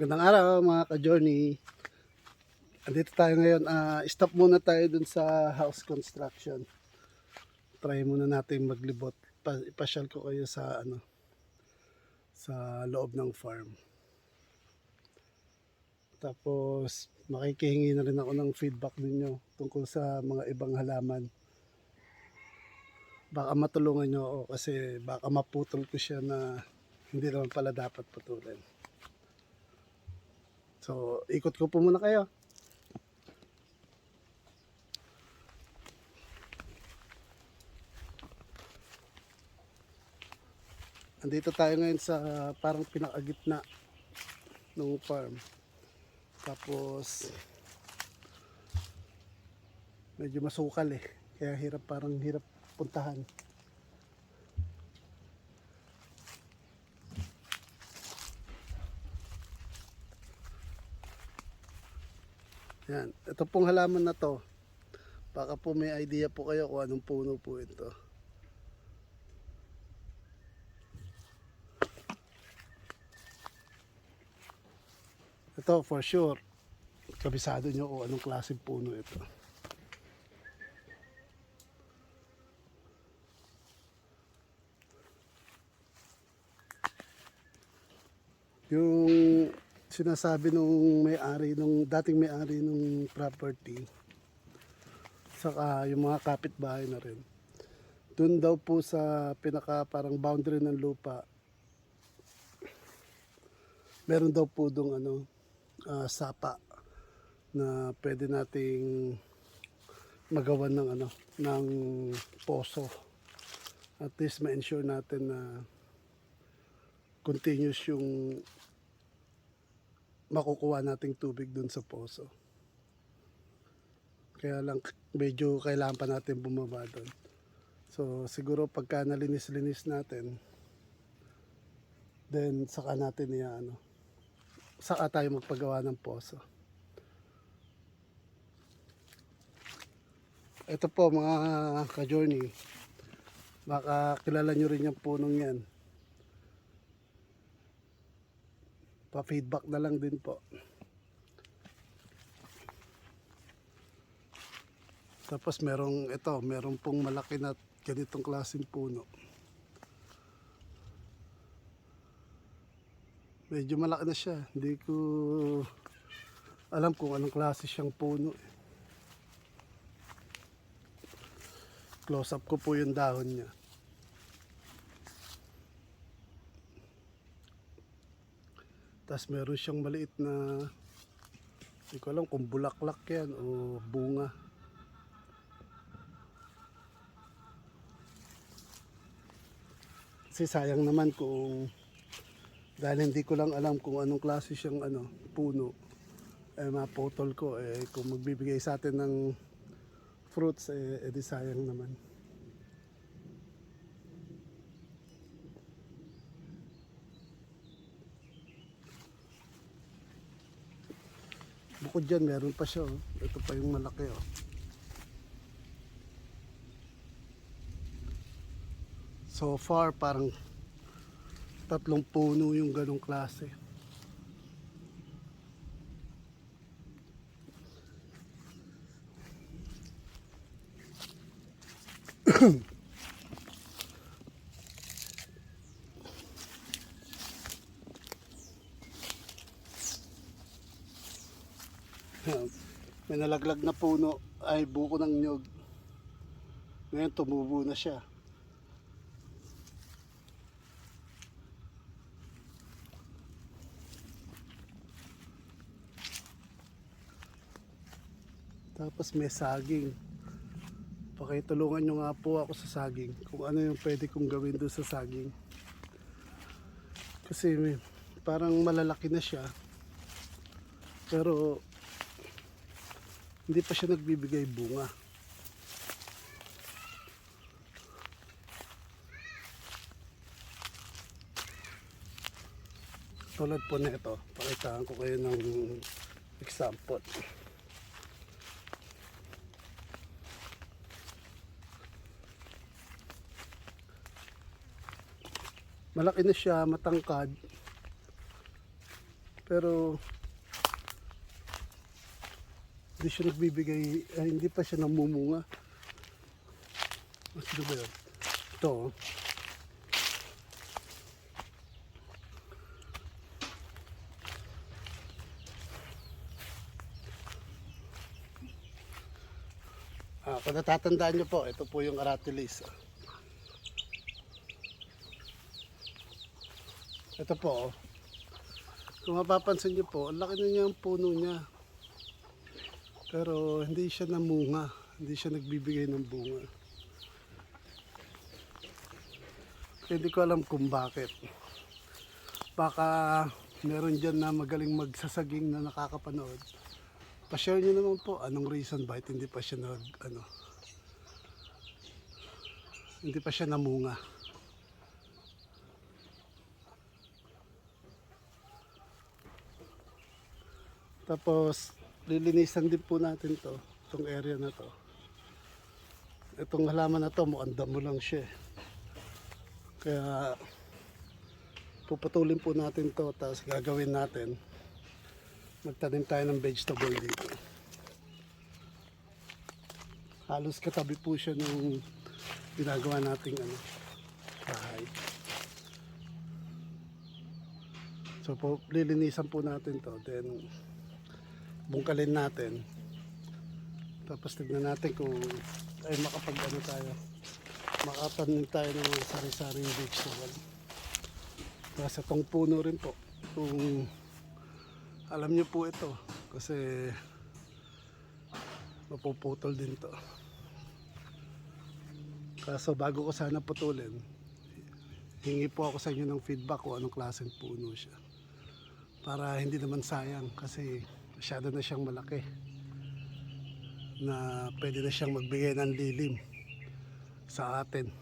Magandang araw mga ka-journey. Andito tayo ngayon. ah stop muna tayo dun sa house construction. Try muna natin maglibot. Pa- ipasyal ko kayo sa ano sa loob ng farm. Tapos makikihingi na rin ako ng feedback ninyo tungkol sa mga ibang halaman. Baka matulungan nyo ako kasi baka maputol ko siya na hindi naman pala dapat putulin. So, ikot ko po muna kayo. Andito tayo ngayon sa parang pinakagitna ng farm. Tapos, medyo masukal eh. Kaya hirap parang hirap puntahan. Yan. Ito pong halaman na to. Baka po may idea po kayo kung anong puno po ito. Ito for sure. Kabisado nyo kung anong klaseng puno ito. Yung sinasabi nung may-ari nung dating may-ari nung property saka yung mga kapitbahay na rin. Doon daw po sa pinaka parang boundary ng lupa meron daw po dong ano ah, sapa na pwede nating magawan ng ano ng poso. At least ma-ensure natin na continuous yung makukuha nating tubig dun sa poso. Kaya lang medyo kailangan pa natin bumaba doon. So siguro pagka nalinis-linis natin, then saka natin iya ano, saka tayo magpagawa ng poso. Ito po mga ka-journey, baka kilala nyo rin yung punong yan. Pa-feedback na lang din po. Tapos merong ito, merong pong malaki na ganitong klaseng puno. Medyo malaki na siya. Hindi ko alam kung anong klase siyang puno. Close up ko po yung dahon niya. Tapos meron siyang maliit na hindi ko alam kung bulaklak yan o bunga. Kasi sayang naman kung dahil hindi ko lang alam kung anong klase siyang ano, puno eh maputol ko eh kung magbibigay sa atin ng fruits eh, edi sayang naman. Bukod dyan, meron pa siya. Oh. Ito pa yung malaki. Oh. So far, parang tatlong puno yung ganong klase. May nalaglag na puno ay buko ng nyog. Ngayon tumubo na siya. Tapos may saging. Pakitulungan nyo nga po ako sa saging. Kung ano yung pwede kong gawin doon sa saging. Kasi parang malalaki na siya. Pero hindi pa siya nagbibigay bunga. Tulad po nito, pakitaan ko kayo ng example. Malaki na siya, matangkad. Pero hindi siya nagbibigay, ay, hindi pa siya namumunga. Sino ba yun? Ito. oh. Ah, kung natatandaan nyo po, ito po yung aratilis. Ito po, oh. kung mapapansin nyo po, ang laki na niya ang puno niya. Pero hindi siya namunga, hindi siya nagbibigay ng bunga. Hindi ko alam kung bakit. Baka meron dyan na magaling magsasaging na nakakapanood. Pa-share nyo naman po anong reason bakit hindi pa siya nag, ano, hindi pa siya namunga. Tapos, lilinisan din po natin to, itong area na to. Itong halaman na to, mukhang damo lang siya. eh. Kaya, puputulin po natin to, tapos gagawin natin, magtanim tayo ng vegetable dito. Halos katabi po siya nung ginagawa nating ano, bahay. So po, lilinisan po natin to, then bungkalin natin. Tapos tignan natin kung ay makapag ano tayo, makatanim tayo ng mga sari-saring vegetable. Tapos itong puno rin po, kung alam niyo po ito, kasi mapuputol din to. Kaso bago ko sana putulin, hingi po ako sa inyo ng feedback kung anong klaseng puno siya. Para hindi naman sayang kasi masyado na siyang malaki na pwede na siyang magbigay ng lilim sa atin.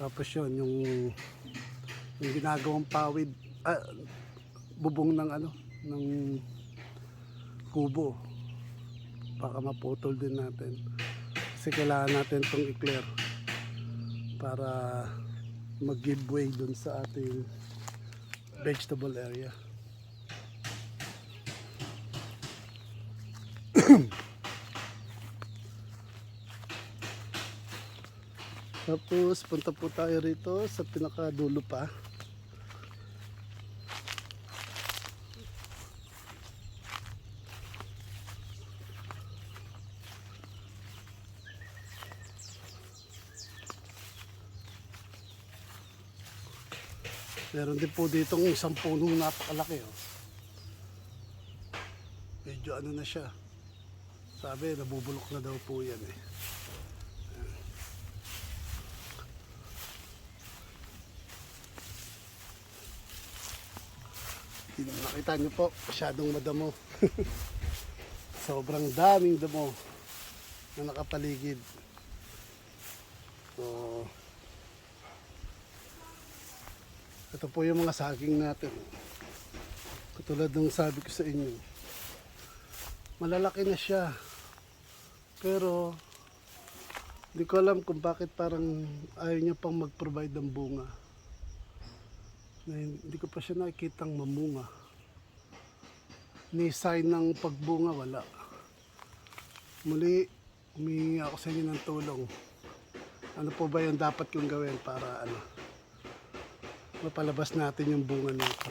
Tapos yun, yung, yung ginagawang pawid, ah, bubong ng ano, ng kubo. Baka maputol din natin. Kasi kailangan natin itong i-clear para mag-giveaway dun sa ating vegetable area. Tapos punta po tayo rito sa pinakadulo pa. Meron din po ditong isang punong napakalaki. Oh. Medyo ano na siya. Sabi, nabubulok na daw po yan eh. Nakita niyo po, masyadong madamo. Sobrang daming damo na nakapaligid. So, ito po yung mga saging natin. Katulad ng sabi ko sa inyo. Malalaki na siya. Pero, hindi ko alam kung bakit parang ayaw niya pang mag-provide ng bunga na hindi ko pa siya nakikitang mamunga. Ni sign ng pagbunga, wala. Muli, humingi ako sa inyo ng tulong. Ano po ba yung dapat kong gawin para ano, mapalabas natin yung bunga nito.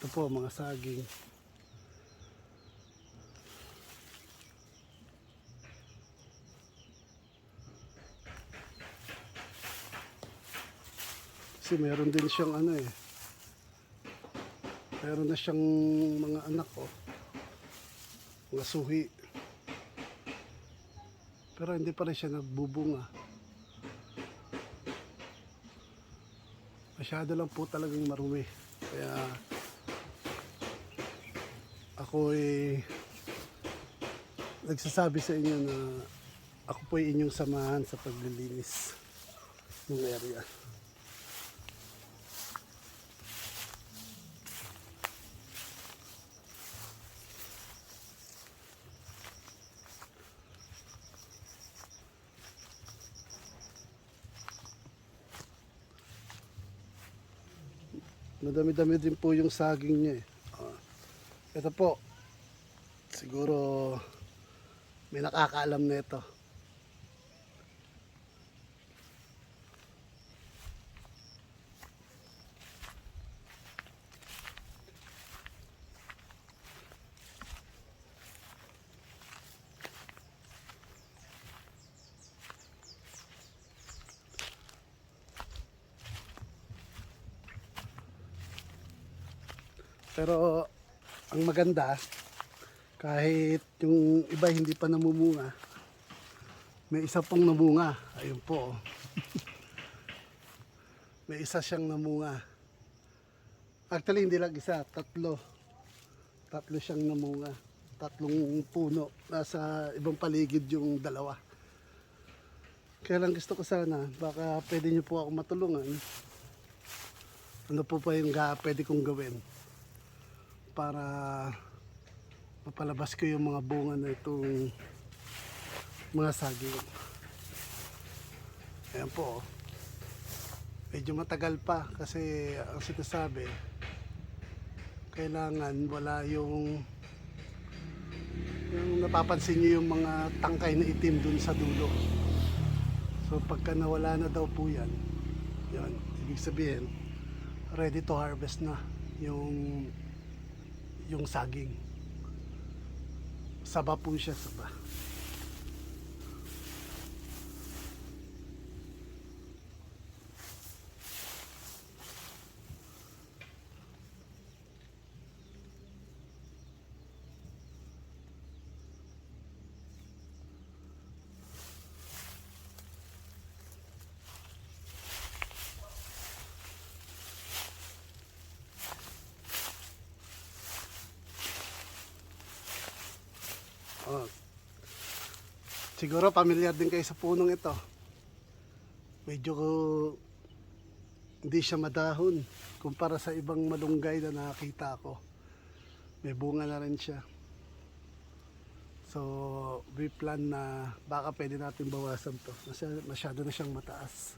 Ito po, mga saging. Kasi meron din siyang ano eh. Meron na siyang mga anak oh. Mga suhi. Pero hindi pa rin siya nagbubunga. Masyado lang po talagang marumi. Kaya ako eh nagsasabi sa inyo na ako po ay inyong samahan sa paglilinis ng area. Madami-dami din po yung saging niya eh. Ah. ito po. Siguro may nakakaalam na ito. Pero ang maganda, kahit yung iba hindi pa namumunga, may isa pong namunga. Ayun po. oh. may isa siyang namunga. Actually, hindi lang isa, tatlo. Tatlo siyang namunga. Tatlong puno. Nasa ibang paligid yung dalawa. Kaya lang gusto ko sana, baka pwede niyo po ako matulungan. Ano po pa yung pwede kong gawin para mapalabas ko yung mga bunga na itong mga saging. Ayan po. oh. Medyo matagal pa kasi ang sinasabi kailangan wala yung yung napapansin niyo yung mga tangkay na itim dun sa dulo. So pagka nawala na daw po yan, yan, ibig sabihin, ready to harvest na yung yung saging. Saba po siya, saba. Siguro pamilyar din kayo sa punong ito. Medyo hindi siya madahon kumpara sa ibang malunggay na nakakita ko. May bunga na rin siya. So, we plan na baka pwede natin bawasan to. Masyado, masyado na siyang mataas.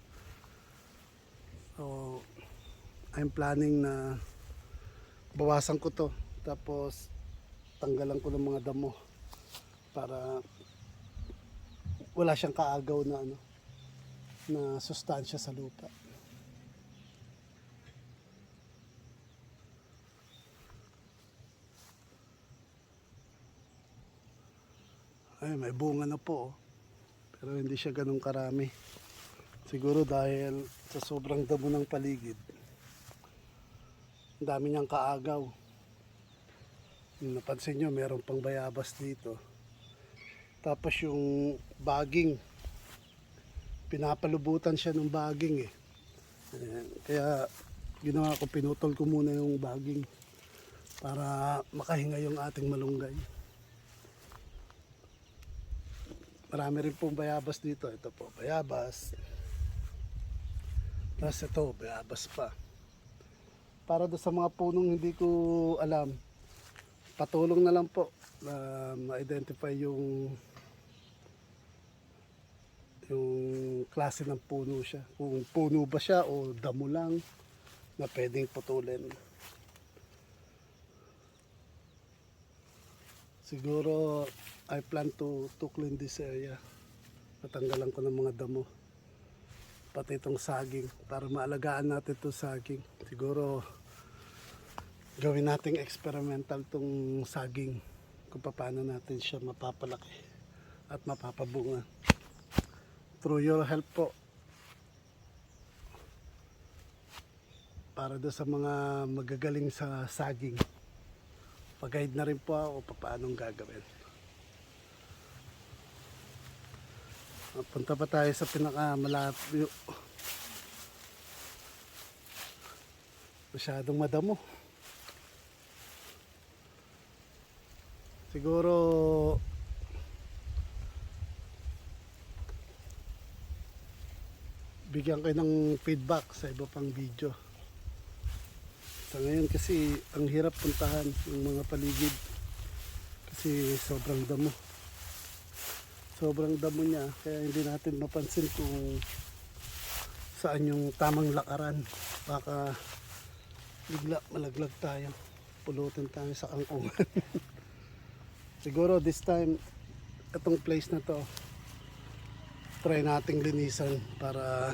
So, I'm planning na bawasan ko to. Tapos, tanggalan ko ng mga damo para wala siyang kaagaw na ano na sustansya sa lupa. Ay, may bunga na po. oh. Pero hindi siya ganun karami. Siguro dahil sa sobrang damo ng paligid. Ang dami niyang kaagaw. Napansin nyo, meron pang bayabas dito. Tapos yung baging, pinapalubutan siya ng baging eh. Ayan, Kaya ginawa ko, pinutol ko muna yung baging para makahinga yung ating malunggay. Marami rin pong bayabas dito. Ito po, bayabas. Tapos ito, bayabas pa. Para doon sa mga punong hindi ko alam, patulong na lang po na ma-identify yung yung klase ng puno siya. Kung puno ba siya o damo lang na pwedeng putulin. Siguro I plan to, to clean this area. Natanggalan ko ng mga damo. Pati itong saging para maalagaan natin itong saging. Siguro gawin nating experimental tong saging kung paano natin siya mapapalaki at mapapabunga. Through your help po. Para do sa mga magagaling sa saging. Pag-guide na rin po ako paano gagawin. Punta pa tayo sa pinakamalapyo. Masyadong madamo. Siguro bigyan kayo ng feedback sa iba pang video. Sa ngayon kasi ang hirap puntahan yung mga paligid kasi sobrang damo. Sobrang damo niya kaya hindi natin mapansin kung saan yung tamang lakaran. Baka bigla malaglag tayo. Pulutin tayo sa kangkungan. Siguro this time, itong place na to, try nating linisan para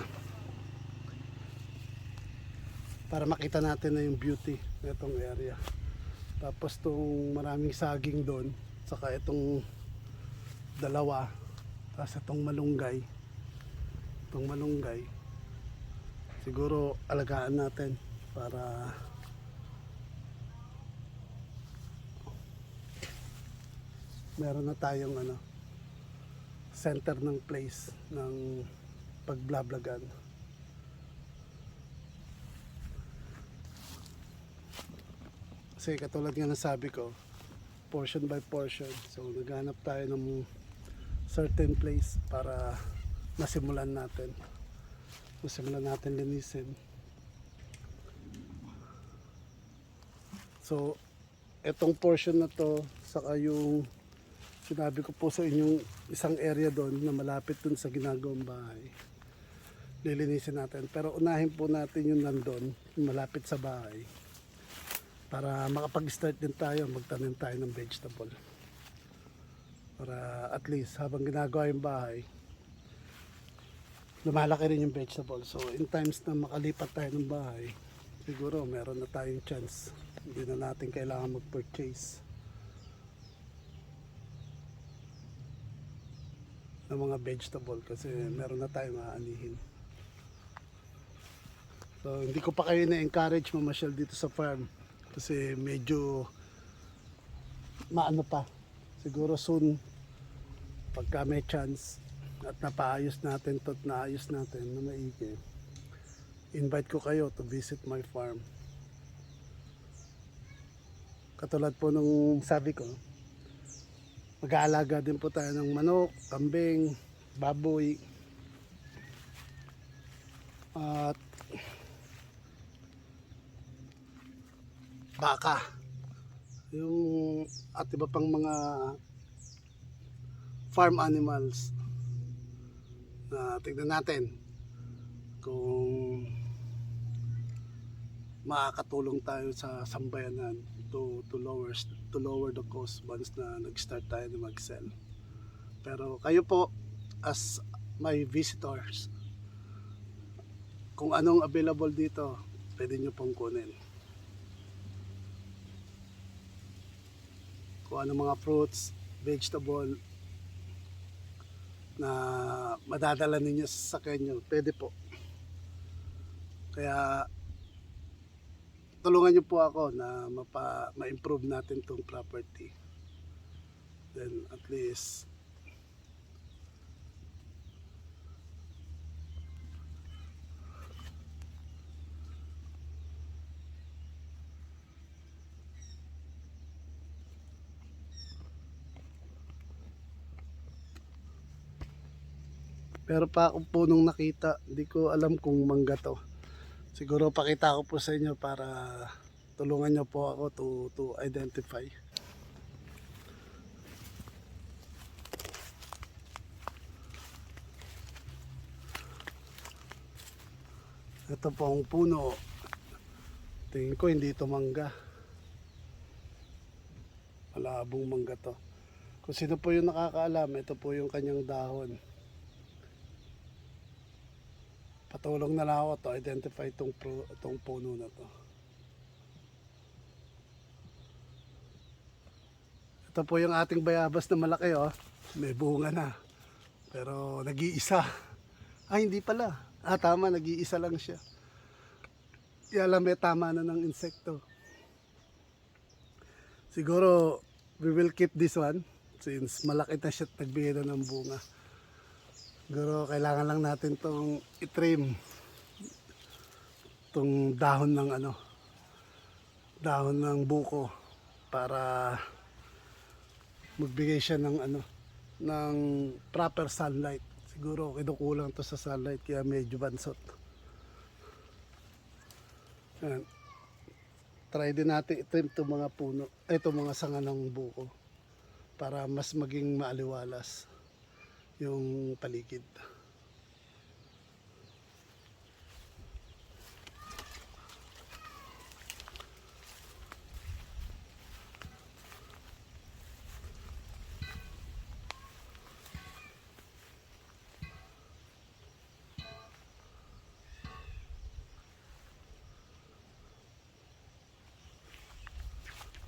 para makita natin na yung beauty ng itong area. Tapos itong maraming saging doon, saka itong dalawa, tapos itong malunggay, itong malunggay, siguro alagaan natin para meron na tayong ano center ng place ng pagblablagan. Kasi katulad nga ng sabi ko, portion by portion. So naghanap tayo ng certain place para masimulan natin. Masimulan natin linisin. So, etong portion na to, saka yung sinabi ko po sa inyong isang area doon na malapit dun sa ginagawang bahay. Lilinisin natin. Pero unahin po natin yung nandun, yung malapit sa bahay. Para makapag-start din tayo, magtanim tayo ng vegetable. Para at least habang ginagawa yung bahay, lumalaki rin yung vegetable. So in times na makalipat tayo ng bahay, siguro meron na tayong chance. Hindi na natin kailangan mag-purchase ng mga vegetable kasi meron na tayong aanihin. So hindi ko pa kayo na-encourage mamasyal dito sa farm kasi medyo maano pa. Siguro soon pagka may chance at napaayos natin to at naayos natin na maigi invite ko kayo to visit my farm katulad po nung sabi ko mag-aalaga din po tayo ng manok, kambing, baboy. At baka. Yung at iba pang mga farm animals na tignan natin kung makakatulong tayo sa sambayanan to to lower to lower the cost once na nag-start tayo na mag-sell. Pero kayo po as my visitors kung anong available dito, pwede nyo pong kunin. Kung anong mga fruits, vegetable, na madadala ninyo sa sasakyan nyo, pwede po. Kaya tulungan nyo po ako na mapa, ma-improve natin tong property. Then at least Pero pa akong punong nakita, hindi ko alam kung mangga to. Siguro pakita ko po sa inyo para tulungan nyo po ako to, to identify. Ito po ang puno. Tingin ko hindi ito mangga. Malabong mangga to. Kung sino po yung nakakaalam, ito po yung kanyang dahon. Patulong na lang ako to identify itong, itong puno na to. Ito po yung ating bayabas na malaki oh. May bunga na. Pero nag-iisa. Ay hindi pala. Ah tama, nag-iisa lang siya. Yala may tama na ng insekto. Siguro we will keep this one since malaki na siya at nagbigay na ng bunga. Siguro kailangan lang natin tong itrim tong dahon ng ano dahon ng buko para magbigay siya ng ano ng proper sunlight. Siguro kinukulang to sa sunlight kaya medyo bansot. Ayan. Try din natin itrim itong mga puno, eh, itong mga sanga ng buko para mas maging maaliwalas yung paligid.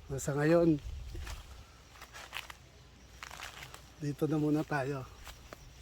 Nasa ngayon, dito na muna tayo.